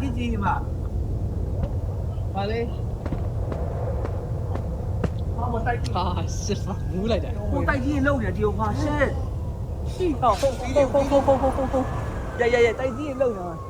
ကြီးကြီးမှာပါလေဘာမတိုက်ကြီးဟာရှစ်မူးလိုက်တာဟိုတိုက်ကြီးလုံးနေဒီဟာရှစ်ရှိတော့ဟုတ်ဟုတ်ဟုတ်ဟုတ်ဟုတ်ဟုတ်ဟုတ်ရရရတိုက်ကြီးလုံးနေ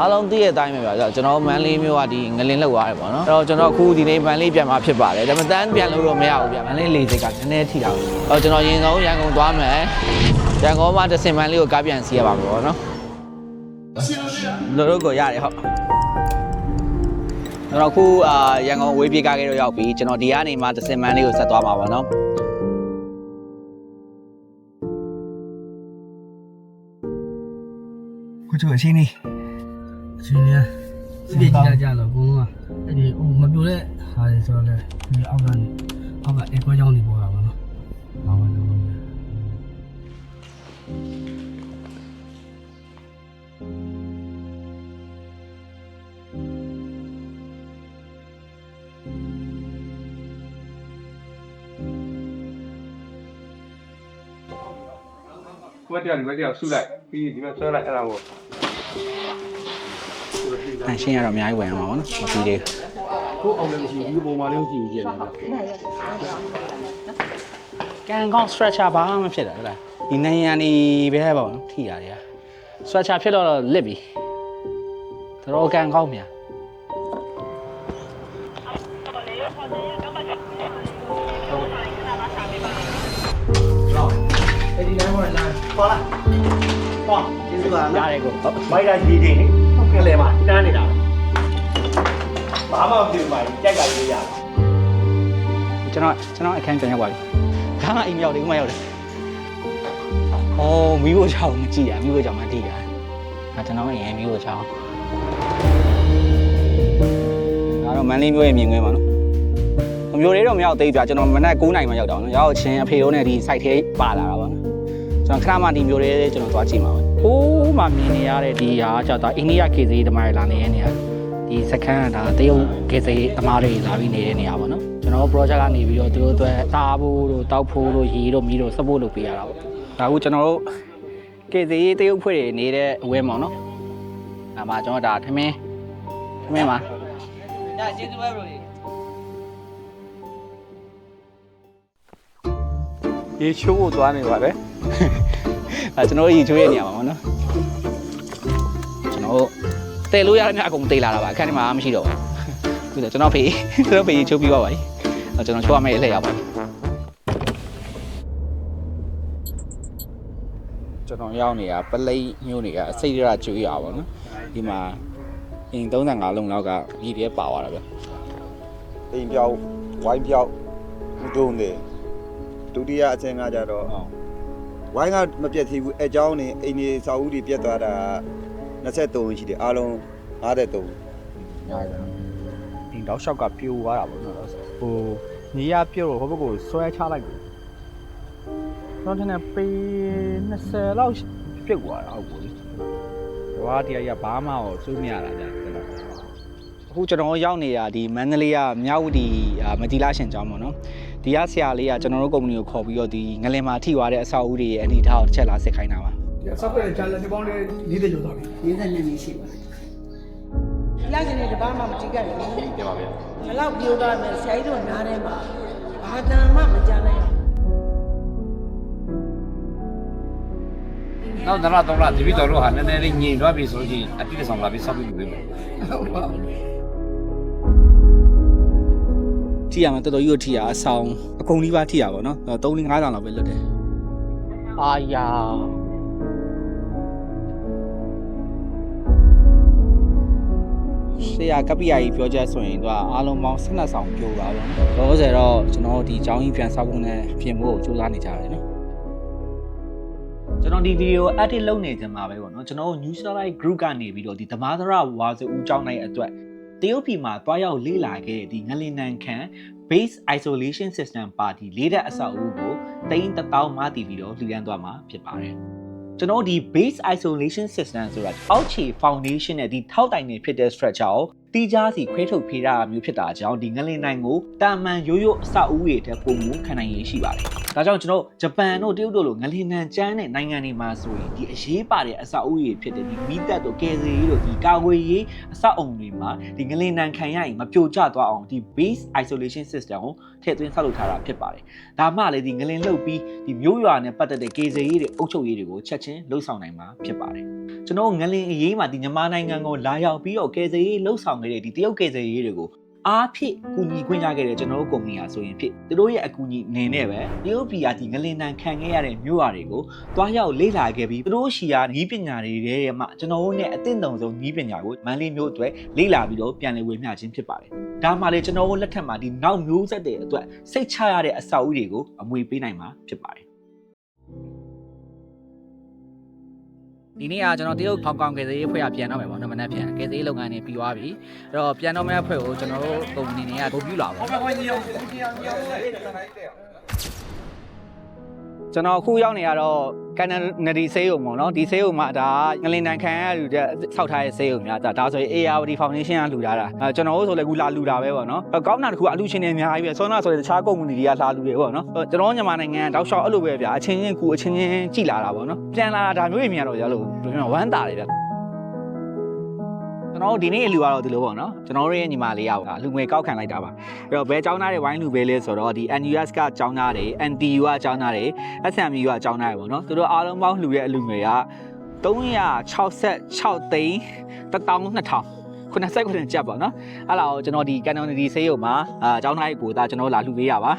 အားလုံးသိတဲ့အတိုင်းပဲဗျာကျွန်တော်မန်လေးမျိုးကဒီငလင်လောက်သွားတယ်ပေါ့နော်အဲ့တော့ကျွန်တော်အခုဒီနေ့မန်လေးပြန်มาဖြစ်ပါတယ်ဒါပေမဲ့တန်းပြန်လို့တော့မရဘူးဗျာမန်လေးလေစိတ်ကနည်းနည်းထိတာဘူးအဲ့တော့ကျွန်တော်ရင်ဆုံးရန်ကုန်သွားမယ်ရန်ကုန်မှာတစ်စင်မန်လေးကိုကားပြန်စီးရပါမယ်ပေါ့နော်လို့တော့ကိုရတယ်ဟုတ်ကျွန်တော်အခုအာရန်ကုန်ဝေးပြေးကားလေးတော့ရောက်ပြီကျွန်တော်ဒီကနေမှတစ်စင်မန်လေးကိုဆက်သွားမှာပါနော်ကိုချိုအချင်းနေ အချင်းလေးစပြည့်ကြကြတော့ဘုံကအဲ့ဒီဟိုမပြိုတဲ့ဟာလေဆိုတော့လေဒီအောက်ကနေအောက်ကအေကွဲကြောင်းနေပေါ်တာပါနော်ဘာမှမလုပ်ဘူးဘက်တယောက်ဒီဘက်တယောက်ဆုလိုက်ပြီးဒီဘက်ဆွဲလိုက်အဲ့ဒါကို အန်ရှင်းရတော့အများကြီးဝင်အောင်ပါနော်မပြီးသေးဘူးကိုအောင်လည်းမရှိဘူးပုံမှန်လေးမရှိဘူးကြည့်နေတာကန်ကောင်း stretcher ဘာမှမဖြစ်တာဟုတ်လားဒီနိုင်ရန်နေပဲပေါ့နော်ထိရတယ် stretcher ဖြစ်တော့လစ်ပြီတော်ကန်ကောင်းမြာအဲ့ဒီလမ်းပေါ်လာပါလားပါကျေးဇူးပါနော်ရတယ်ကိုဟုတ်မိုက်တာကြီးတယ်ဟုတ် ကဲ့လေပါတန်းနေတာဘာမှမဖြစ်ပါဘူးကြိုက်ကရေးရကျွန်တော်ကျွန်တော်အခန်းပြန်ရောက်ပါပြီဒါမှအိမ်မရောက်သေးဘူးမရောက်တယ်အော်မိဖို့ချောင်းမကြည့်ရမိဖို့ချောင်းမတိရဒါကျွန်တော်အရင်မိဖို့ချောင်းဒါတော့မန်လေးမျိုးရဲ့မြင်ကွင်းပါနော်မျိုးလေးတော့မရောက်သေးပြကျွန်တော်မနက်9နာရီမှရောက်တော့နော်ရောက်ချင်းအဖေတို့နဲ့ဒီ site ထဲပါလာတာပါနော်ကျွန်တော်ခဏမှဒီမျိုးလေးကျွန်တော်သွားကြည့်မှာပါ ဟိုးမှမြင်နေရတဲ့ဒီဟာကျတော့အိန္ဒိယကေစီဓမ္မတွေလာနေတဲ့နေရာဒီစခန်းကဒါတရုတ်ကေစီဓမ္မတွေလာပြီးနေတဲ့နေရာပါနော်ကျွန်တော် project ကနေပြီးတော့သူတို့အတွက်စားဖို့တို့တောက်ဖို့တို့ရေတို့မီးတို့စပို့လုပ်ပေးရတာပေါ့ဒါအခုကျွန်တော်တို့ကေစီတရုတ်ဖွဲ့တွေနေတဲ့အဝဲပေါ့နော်ဒါမှကျွန်တော်ဒါထမင်းထမင်းပါညကျေးဇူးပဲဘရိုကြီးရေချိုးဖို့သွားနေပါတယ် အဲကျွန်တော်တို့ရေချိုးရဲ့နေရာပါမနော်ကျွန်တော်တို့တဲလို့ရတဲ့မြအကုန်တေးလာတာပါအခန်းထဲမှာမရှိတော့ဘူးခုဆိုကျွန်တော်ဖေးကျွန်တော်ဖေးရေချိုးပြီးပါပါပြီအဲကျွန်တော်ချိုးရမယ့်အလှည့်ရောက်ပါပြီကျွန်တော်ရောက်နေတာပလိတ်မျိုးတွေကအစိတ်ရကျွေးရပါတော့နော်ဒီမှာအင်း35လုံးလောက်ကရေတွေပါသွားတာဗျအိမ်ပြောက်ဝိုင်းပြောက်ဥဒုံတယ်ဒုတိယအဆင့်ကကြတော့ဟုတ် ဝိုင်းကမပြတ်သေးဘူးအဲเจ้าနေအိမ်နေစာအုပ်တွေပြတ်သွားတာ23ရှိတယ်အားလုံး53 ညာရပါ ဒီတော့ရှောက်ကပြိုသွားတာပေါ့နော်ဟိုညီရပြုတ်တော့ဟိုဘက်ကိုဆွဲချလိုက်တယ်တော့ထင်တယ်ပေ20လောက်ပြုတ်သွားတာဟုတ်ကိုလေဘာတရားရဘာမှတော့စိုးမရတာဗျာကျွန်တော် အခုကျွန်တော်ရောက်နေတာဒီမန္တလေးကမြောက်ဝတီအာမတီလာရှင်ကျောင်းပေါ့နော်ဒီကဆရာလေးကကျွန်တော်တို့ကုမ္ပဏီကိုခေါ်ပြီးတော့ဒီငလင်မှာထိသွားတဲ့အဆောက်အဦတွေရဲ့အနေအထားကိုတစ်ချက်လာစစ်ခိုင်းတာပါဒီဆောက်တဲ့ဂျာလက်ဒီပေါင်းလေး40ကျော်သွားပြီ40နှစ်နေရှိပါတယ်။လာကနေတပားမှမကြည့်ကြဘူး။ပြပါဗျာ။ဘလောက်ပြောသားမယ်ဆရာကြီးတို့နားထဲမှာဘာတန်မှမကြနိုင်ဘူးနောက်တော့တော့လာတပည့်တော်တို့ဟာနည်းနည်းလေးညင်သွားပြီဆိုရင်အပြည့်ဆောင်လာပြီးဆောက်ပြီးပြီမယ်ဟုတ်ပါဘူး ထိရမှာတော်တော်ကြီးကိုထိရအဆောင်အကုန်ကြီးပါထိရပါတော့နော်3 5 5တောင်လောက်ပဲလွတ်တယ်အာယာဆရာကပ္ပိယာကြီးပြောချက်ဆိုရင်သူကအားလုံးပေါင်း12ဆောင်ပြိုပါပါနော်။တော့ဆိုတော့ကျွန်တော်တို့ဒီကျောင်းကြီးပြန်ဆောက်ဖို့နဲ့ပြင်ဖို့ကိုစူးစမ်းနေကြတယ်နော်။ကျွန်တော်ဒီဗီဒီယို edit လုပ်နေကြမှာပဲပေါ့နော်။ကျွန်တော်တို့ New Starlight Group ကနေပြီးတော့ဒီသမားသရဝါစုဦးကျောင်းနိုင်အတွက် တရုတ်ပြည်မှာတွားရောက်လေ့လာခဲ့တဲ့ဒီငလင်နန်ခံ base isolation system ပါတီလေးတဲ့အဆောက်အဦကိုတိန်းတစ်တောင်းမတည်ပြီးတော့လှူဒန်းသွားမှာဖြစ်ပါတယ်ကျွန်တော်ဒီ base isolation system ဆိုတာအောက်ခြေ foundation နဲ့ဒီထောက်တိုင်နေဖြစ်တဲ့ structure ကို တီးခြားစီခွဲထုတ်ဖေးတာမျိုးဖြစ်တာကြောင့်ဒီငလင်နိုင်ကိုတာမန်ရိုးရိုးအဆောက်အဦတွေတက်ပုံမှုခံနိုင်ရရှိပါတယ်။ဒါကြောင့်ကျွန်တော်ဂျပန်တို့တရုတ်တို့လိုငလင်နန်ကျန်းတဲ့နိုင်ငံတွေမှာဆိုရင်ဒီအရေးပါတဲ့အဆောက်အဦတွေဖြစ်တဲ့ဒီမီးတပ်တို့ကယ်ဆယ်ရေးတို့ဒီကာကွယ်ရေးအဆောက်အုံတွေမှာဒီငလင်နန်ခံရရင်မပြိုကျသွားအောင်ဒီ base isolation system ကိုထည့်သွင်းဆောက်လုပ်ထားတာဖြစ်ပါတယ်။ဒါမှလည်းဒီငလင်လှုပ်ပြီးဒီမျိုးရွာနဲ့ပတ်သက်တဲ့ကယ်ဆယ်ရေးတွေအုပ်ချုပ်ရေးတွေကိုချက်ချင်းလှုပ်ဆောင်နိုင်မှာဖြစ်ပါတယ်။ကျွန်တော်ငလင်အရေးမှာဒီမြန်မာနိုင်ငံကိုလာရောက်ပြီးတော့ကယ်ဆယ်ရေးလှုပ်ဆောင်ခဲ့တဲ့ဒီတရုတ်ကယ်ဆယ်ရေးတွေကိုအားဖြင့်ကူညီခွင့်ရခဲ့တဲ့ကျွန်တော်တို့ကုမ္ပဏီဟာဆိုရင်ဖြစ်သူတို့ရဲ့အကူအညီအနေနဲ့ပဲတရုတ်ပြည်ကဒီငလင်နန်ခံခဲ့ရတဲ့မြို့ရွာတွေကိုတွားရောက်လေ့လာခဲ့ပြီးသူတို့ရှီယာနီးပညာတွေရဲ့မှကျွန်တော်တို့နဲ့အသင့်တုံဆုံးနီးပညာကိုမန်လေးမျိုးအတွက်လေ့လာပြီးတော့ပြန်လည်ဝေမျှခြင်းဖြစ်ပါတယ်။ဒါမှလည်းကျွန်တော်တို့လက်ထက်မှာဒီနောက်မျိုးဆက်တဲ့အတွက်စိတ်ချရတဲ့အဆောက်အဦတွေကိုအမွေပေးနိုင်မှာဖြစ်ပါတယ်။ ဒီနေ့ကကျွန်တော်တရုတ်ဟောင်ကောင်ကယ်ဆယ်ရေးအဖွဲ့ကပြန်တော့မယ်ပေါ့နော်မနက်ဖြန်ကယ်ဆယ်ရေးလုပ်ငန်းတွေပြီးသွားပြီအဲ့တော့ပြန်တော့မယ့်အဖွဲ့ကိုကျွန်တော်တို့ကုမ္ပဏီတွေကဂုဏ်ပြုလာပါ ကျွန်တော်အခုရောက်နေရတော့ကန်နဒီဆေးရုံပေါ့နော်ဒီဆေးရုံမှာဒါငလင်တန်ခံရလူတဲ့ဆောက်ထားတဲ့ဆေးရုံများဒါဒါဆိုရင် ARD Foundation ကလှူထားတာအဲကျွန်တော်တို့ဆိုလည်းအခုလာလှူတာပဲပေါ့နော်ကောင်းတာတစ်ခုအလှူရှင်တွေအများကြီးပဲဆောနာဆိုရင်တခြားကုမ္ပဏီတွေကလာလှူတယ်ပေါ့နော်ကျွန်တော်မြန်မာနိုင်ငံတောက်လျှောက်အဲ့လိုပဲဗျာအချင်းချင်းကူအချင်းချင်းကြည်လာတာပေါ့နော်ပြန်လာတာဒါမျိုးတွေမြင်ရတော့ရလို့ဘယ်လိုပြောဝမ်းတာတယ်ဗျ ကျွန်တော်တို့ဒီနေ့လူကတော့ဒီလိုပေါ့နော်ကျွန်တော်တို့ရဲ့ညီမလေးရပါလူငွေကောက်ခံလိုက်တာပါအဲ့တော့ဘယ်ចောင်းသားတွေဝိုင်းလူပဲလဲဆိုတော့ဒီ NUS ကចောင်းသားတွေ NTU ကចောင်းသားတွေ SMU ကចောင်းသားတွေပေါ့နော်သူတို့အားလုံးပေါင်းလူရဲ့အလူငွေက366သိန်း12000 89ကျပ်ပေါ့နော်အဲ့လာကိုကျွန်တော်ဒီကန်တော်ဒီဆေးရုံမှာအာចောင်းသားတွေကိုဒါကျွန်တော်လာလှူပေးရပါ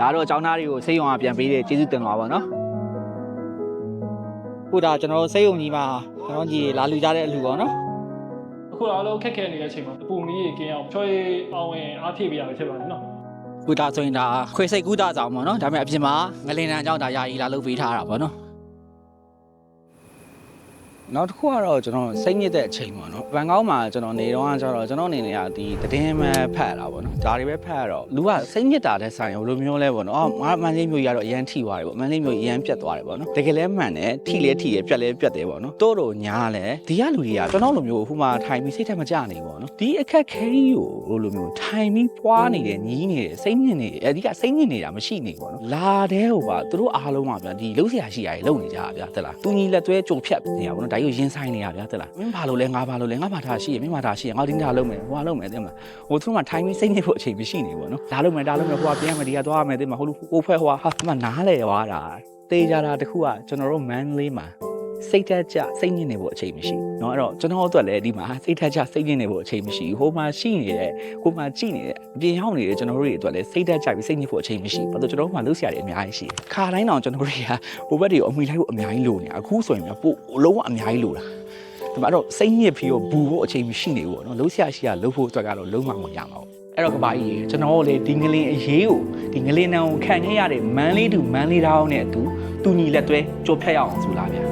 ဒါတော့ចောင်းသားတွေကိုဆေးရုံကပြန်ပေးတဲ့ကျေးဇူးတင်ပါပါနော်ခုဒါကျွန်တော်ဆေးရုံကြီးမှာကျွန်တော်ကြီးလာလှူကြတဲ့အလူပေါ့နော် အ ခုတော့အလုံးခက်ခဲနေတဲ့အချိန်မှာအပူမီးရေကင်းအောင်ချွေးအောင်ဝင်အားဖြည့်ပေးရမှာဖြစ်ပါတယ်နော်ခုဒါဆိုရင်ဒါခွေစိတ်ကူးတာဆောင်ပေါ့နော်ဒါပေမဲ့အပြင်မှာငလင်တန်းအကြောင်းဒါယာယီလာလုပ်ပေးထားတာပေါ့နော် နောက်တစ်ခုကတော့ကျွန်တော်စိတ်ညစ်တဲ့အချိန်ပေါ့နော်။ဘန်ကောက်မှာကျွန်တော်နေတော့ကကျတော့ကျွန်တော်အနေနဲ့ကဒီသတင်းမှဖတ်ရတာပေါ့နော်။ဒါတွေပဲဖတ်ရတော့လူကစိတ်ညစ်တာတဲ့ဆိုင်ဘယ်လိုမျိုးလဲပေါ့နော်။အော်ငါမန်လေးမျိုးကြီးကတော့အရန်ထိသွားတယ်ပေါ့။မန်လေးမျိုးကြီးအရန်ပြတ်သွားတယ်ပေါ့နော်။တကယ်လဲမှန်တယ်ထိလဲထိရပြတ်လဲပြတ်တယ်ပေါ့နော်။တိုးတော့ညားလဲဒီကလူတွေကကျွန်တော်လိုမျိုးဟိုမှာထိုင်ပြီးစိတ်ထက်မကြနေဘူးပေါ့နော်။ဒီအခက်ခဲကြီးကိုဟိုလိုမျိုးထိုင်ပြီးပွားနေတယ်ညီးနေတယ်စိတ်ညစ်နေတယ်အဲဒီကစိတ်ညစ်နေတာမရှိနေဘူးပေါ့နော်။လာတဲ့ဟိုပါသူတို့အားလုံးကဗျာဒီလှုပ်ရှားရှိရည်လှုပ်နေကြတာဗျာတက်လား။သူညီလက်သွဲကြုံဖြတ်နေတာပေါ့နော်။ဒါကြီးကိုရင်ဆိုင်နေရဗျာတက်လား။မင်းဘာလို့လဲငါဘာလို့လဲငါဘာသာရှိရမင်းဘာသာရှိရငါဒီနေ့လုပ်မယ်ဟိုကလုပ်မယ်တဲ့မလား။ဟိုသူတို့မှထိုင်ပြီးစိတ်ညစ်ဖို့အချိန်မရှိနေဘူးပေါ့နော်။ဒါလုပ်မယ်ဒါလုပ်မယ်ဟိုကပြန်မယ်ဒီကသွားမယ်တဲ့မဟိုလူဟိုဖွဲ့ဟိုကဟာမှနားလေသွားတာ။တေးကြတာတခုကကျွန်တော်တို့ man လေးမှာ စိတ်တက်ကြစိတ်ညစ်နေဖို့အချိန်မရှိဘူးเนาะအဲ့တော့ကျွန်တော်တို့လည်းဒီမှာစိတ်တက်ကြစိတ်ညစ်နေဖို့အချိန်မရှိဘူးဟိုမှာရှိနေတဲ့ဟိုမှာကြည့်နေတဲ့အပြင်ရောက်နေတဲ့ကျွန်တော်တို့တွေအတွက်လည်းစိတ်တက်ကြပြီးစိတ်ညစ်ဖို့အချိန်မရှိဘူးဘာလို့ကျွန်တော်တို့မှလှုပ်ရှားရတယ်အများကြီးရှိတယ်ခါတိုင်းတော့ကျွန်တော်တို့တွေကဟိုဘက်တွေကိုအမိလိုက်ဖို့အများကြီးလိုနေအခုဆိုရင်ပိုလုံးဝအများကြီးလိုတာဒီမှာတော့စိတ်ညစ်ပြီးတော့ဘူဖို့အချိန်မရှိနေဘူးပေါ့နော်လှုပ်ရှားရှိရလှုပ်ဖို့အတွက်ကတော့လုံးဝမရပါဘူးအဲ့တော့ကဘာကြီးကျွန်တော်တို့လေဒီငလင်အရေးကိုဒီငလင်နံကိုခံခဲ့ရတဲ့မန်းလေးတူမန်းလေးတောင်းနဲ့အတူတူညီလက်တွဲကြိုးဖြတ်ရအောင်ဆိုလာဗျာ